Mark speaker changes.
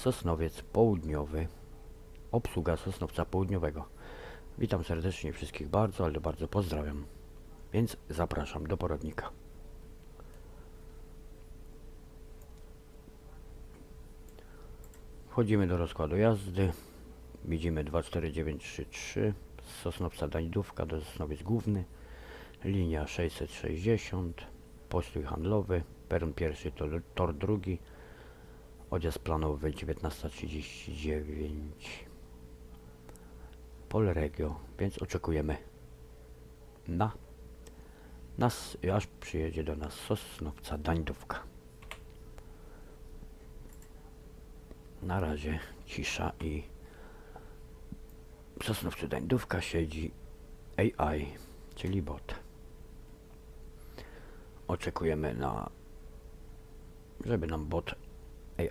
Speaker 1: Sosnowiec Południowy. Obsługa Sosnowca Południowego. Witam serdecznie wszystkich bardzo, ale bardzo pozdrawiam. Więc zapraszam do poradnika. Wchodzimy do rozkładu jazdy. Widzimy 24933 z Sosnowca Dańdówka do Sosnowiec Główny. Linia 660. Postój handlowy. Peron pierwszy, to tor drugi. Odjazd planowy 19.39. Polregio, więc oczekujemy na nas, aż przyjedzie do nas Sosnowca Dańdówka. Na razie cisza i w Sosnowcu Dańdówka siedzi AI, czyli bot. Oczekujemy na, żeby nam bot AI